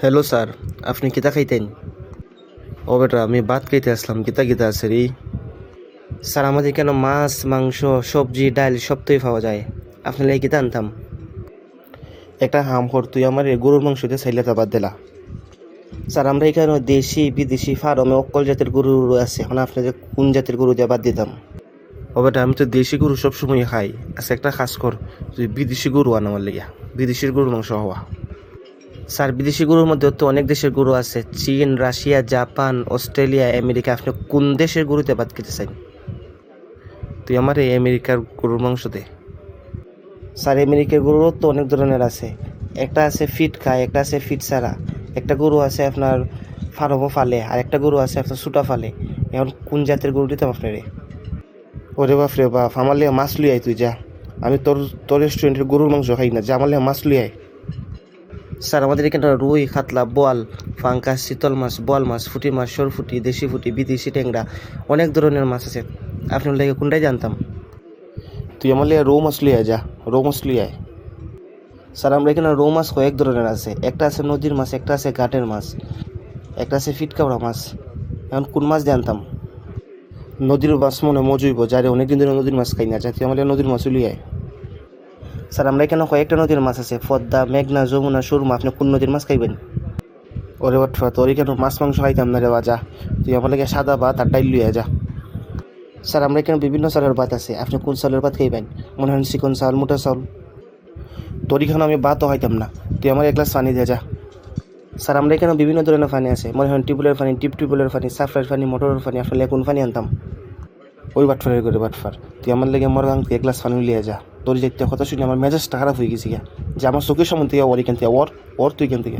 Hello sir আপনি কিতা খাইতেন? ও বেটা, আমি ভাত খাইতে আসলাম। কিতা কিতা আছে রে? স্যার, আমাদের কেন মাছ, মাংস, সবজি, ডাল সবটাই পাওয়া যায়। আপনার লাগে কিতা আনতাম? একটা হাম কর তুই আমার গরুর মাংস দিয়ে চাইলে বাদ দিলা। স্যার, আমরা এখানে দেশি, বিদেশি, ফার্মে অকল জাতের গরু আছে। এখন আপনি যে কোন জাতের গরু দিয়ে বাদ দিতাম? ও বেটা, আমি তো দেশি গরু সবসময় খাই। আচ্ছা একটা খাস কর তুই বিদেশি গরু আন আমার লেগে। বিদেশির গরুর মাংস হওয়া। স্যার, বিদেশি গরুর মধ্যে তো অনেক দেশের গরু আছে। চীন, রাশিয়া, জাপান, অস্ট্রেলিয়া, আমেরিকা। আপনি কোন দেশের গরুতে বাদ খেতে চান? তুই আমার এই আমেরিকার গরুর মাংস দে। স্যার, আমেরিকার গরুরও তো অনেক ধরনের আছে। একটা আছে ফিট খায়, একটা আছে ফিট সারা একটা গরু আছে আপনার ফার্মও ফালে আর একটা গরু আছে আপনার সুটা ফালে। এখন কোন জাতের গরু দিতাম আপনারে? ওরে বাপ রে বাপ, আমার লিয়ে মাছ লুই আয় তুই যা। আমি তোর তোর রেস্টুরেন্টের গরুর মাংস খাই না, যা আমার লিয়ে মাছ লুই আয়। স্যার, আমাদের এখানে রুই, খাতলা, বোয়াল ফাঙ্কা শীতল মাছ, বোয়াল মাছ, ফুটি মাছ সরফুটি দেশি ফুটি, বিদেশি ট্যাংরা, অনেক ধরনের মাছ আছে। আপনার লাগে কোনটাই জানতাম? তুই আমার লিয়ে রৌ মাছ লিয়ে যা। রৌ মাছ লিয়ে আয়। স্যার, আমরা এখানে রৌ মাছ কয়েক ধরনের আছে। একটা আছে নদীর মাছ, একটা আছে ঘাটের মাছ, একটা আছে ফিটকাওড়া মাছ। এখন কোন মাছ জানতাম? নদীর মাছ মনে মজুইব, যারে অনেকদিন ধরে নদীর মাছ খাই না, যা। তুই আমার নদীর মাছ লিয়ে আয়। স্যার, আমরা এখানে কয়েকটা নদীর মাছ আছে, পদ্মা, মেঘনা, যমুনা, সুরমা, আপনি কোন নদীর মাছ খাইবেন? ওরে বাটফা তোর এখানে মাছ মাংস খাইতাম না রে বাজা? তুই আমার লাগে সাদা ভাত আর ডাইল লুয়ে যা। স্যার, আমরা এখানে বিভিন্ন চালের ভাত আছে, আপনি কোন চালের ভাত খাইবেন? মনে হয় চিকন চাল, মোটা চাল। তোর এখানে আমি ভাতও খাইতাম না? তুই আমার এক গ্লাস পানি দিয়ে যা। স্যার, আমরা এখানে বিভিন্ন ধরনের পানি আছে, মনে হয় টিউবওয়েলের পানি টিপ টিউবওয়েলের পানি সাফারের পানি, মোটরের পানি আসলে কোন পানি আনতাম? ওই বাটফারের করে বাটফার। তুই আমার লেগে মর গাং এক গ্লাস পানি লিয়ে যা। তোর যেতে কথা শুনে আমার মেজাজটা খারাপ হয়ে গেছি যে আমার চোখের সম্বন্ধে থেকে ওর এখান থেকে ওর ওর তুই এখান থেকে।